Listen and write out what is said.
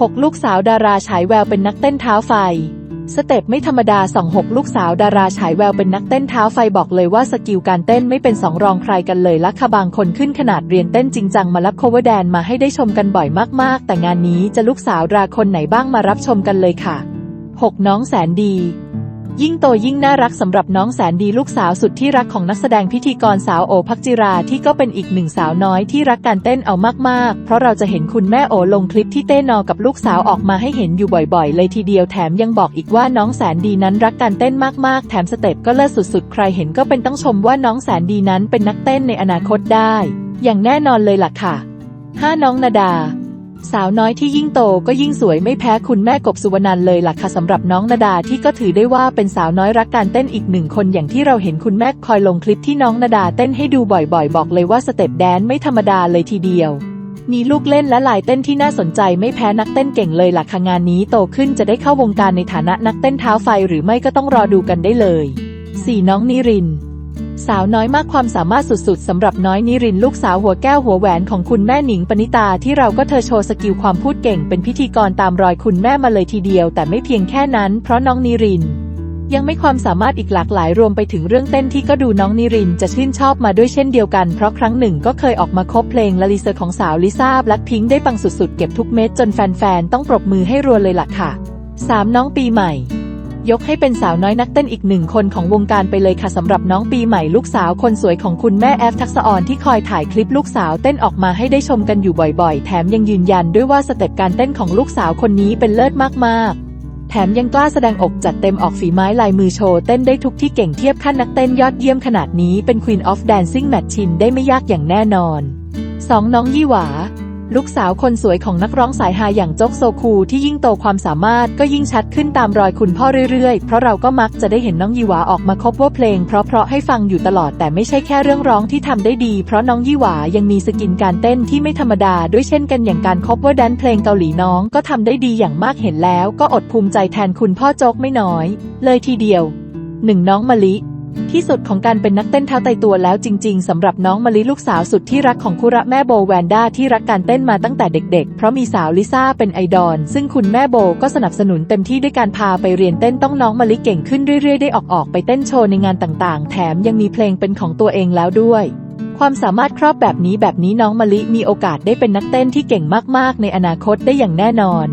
6 ลูกสาวดาราฉายแววเป็นนักเต้นเท้าไฟ สเต็ปไม่ธรรมดา 2 6 ลูกสาวดาราฉายแววเป็นนักเต้นเท้าไฟบอกเลยว่าสกิลการเต้นไม่เป็นสองรองใครกันเลยละค่ะบางคนขึ้นขนาดเรียนเต้นจริงจังมารับโคเวอร์แดนมาให้ได้ชมกันบ่อยมากๆ แต่งานนี้จะลูกสาวดาราคนไหนบ้างมารับชมกันเลยค่ะ 6 น้องแสนดี ยิ่งโตยิ่งน่ารักสำหรับน้องแสนดีลูกสาวสุดที่รักของนักแสดงพิธีกรสาวโอภักจิราที่ก็เป็นอีกหนึ่งสาวน้อยที่รักการเต้นเอามากๆ เพราะเราจะเห็นคุณแม่โอลงคลิปที่เต้นนอกับลูกสาวออกมาให้เห็นอยู่บ่อยๆ เลยทีเดียวแถมยังบอกอีกว่าน้องแสนดีนั้นรักการเต้นมากๆ แถมสเต็ปก็เลิศสุดๆ ใครเห็นก็เป็นต้องชมว่าน้องแสนดีนั้นเป็นนักเต้นในอนาคตได้ อย่างแน่นอนเลยล่ะค่ะ 5 น้องนาดา สาวน้อยที่ยิ่งโตก็ยิ่งสวยไม่แพ้คุณแม่กบสุวรรณันเลยล่ะค่ะสำหรับน้องนาดาที่ก็ถือได้ว่าเป็นสาวน้อยรักการเต้นอีกหนึ่งคนอย่างที่เราเห็นคุณแม่คอยลงคลิปที่น้องนาดาเต้นให้ดูบ่อยๆ บอกเลยว่าสเต็ปแดนไม่ธรรมดาเลยทีเดียวมีลูกเล่นและลายเต้นที่น่าสนใจไม่แพ้นักเต้นเก่งเลยล่ะค่ะงานนี้โตขึ้นจะได้เข้าวงการในฐานะนักเต้นเท้าไฟหรือไม่ก็ต้องรอดูกันได้เลย 4. น้องนิริน สาวน้อยมากความสามารถสุดๆสำหรับน้อยนิรินลูกสาวหัวแก้วหัวแหวนของคุณแม่หนิงปณิตาที่เราก็เธอโชว์สกิลความพูดเก่งเป็นพิธีกรตามรอยคุณแม่มาเลยทีเดียว แต่ไม่เพียงแค่นั้น เพราะน้องนิริน ยังไม่ความสามารถอีกหลากหลายรวมไปถึงเรื่องเต้นที่ก็ดูน้องนิรินจะชื่นชอบมาด้วยเช่นเดียวกันเพราะครั้งหนึ่งก็เคยออกมาคบเพลงลาลิเซอร์ของสาวลิซ่าแบล็คพิงได้ปังสุดๆเก็บทุกเม็ดจนแฟนๆต้องปรบมือให้รัวเลยล่ะค่ะ 3. น้องปีใหม่ ยกให้เป็นสาวน้อยนักเต้นอีกหนึ่งคนของวงการไปเลยค่ะสำหรับน้องปีใหม่ลูกสาวคนสวยของคุณแม่แอฟทักษออนที่คอยถ่ายคลิปลูกสาวเต้นออกมาให้ได้ชมกันอยู่บ่อยๆ แถมยังยืนยันด้วยว่าสเต็ปการเต้นของลูกสาวคนนี้เป็นเลิศมากๆแถมยังกล้าแสดงอกจัดเต็มออกฝีไม้ลายมือโชว์เต้นได้ทุกที่เก่งเทียบขั้นนักเต้นยอดเยี่ยมขนาดนี้เป็น Queen of Dancing Machine ได้ไม่ยากอย่างแน่นอน 2. น้องยี่หวา ลูกสาวคนสวยของนักร้องสายฮาอย่างโจ๊กโซคูที่ยิ่งโตความสามารถก็ยิ่งชัดขึ้นตามรอยคุณพ่อเรื่อยๆ เพราะเราก็มักจะได้เห็นน้องยีหวาออกมาคบว่าเพลงเพราะๆให้ฟังอยู่ตลอดแต่ไม่ใช่แค่เรื่องร้องที่ทำได้ดี เพราะน้องยี่หวายังมีสกินการเต้นที่ไม่ธรรมดา ด้วยเช่นกันอย่างการคบว่าแดนเพลงเกาหลีน้องก็ทำได้ดีอย่างมากเห็นแล้ว ก็อดภูมิใจแทนคุณพ่อโจ๊กไม่น้อย เลยทีเดียวหนึ่งน้องมะลิ ที่สุดของการเป็นนักเต้นเท้าไตตัวแล้วจริง ๆสำหรับน้องมะลิลูกสาวสุดที่รักของคุระแม่โบแวนด้าที่รักการเต้นมาตั้งแต่เด็กๆ เพราะมีสาวลิซ่าเป็นไอดอลซึ่งคุณแม่โบก็สนับสนุนเต็มที่ด้วยการพาไปเรียนเต้นต้องน้องมะลิเก่งขึ้นเรื่อยๆ ได้ออกออกไปเต้นโชว์ในงานต่างๆ แถมยังมีเพลงเป็นของตัวเองแล้วด้วยความสามารถครอบแบบนี้แบบนี้น้องมะลิมีโอกาสได้เป็นนักเต้นที่เก่งมากๆ ในอนาคตได้อย่างแน่นอน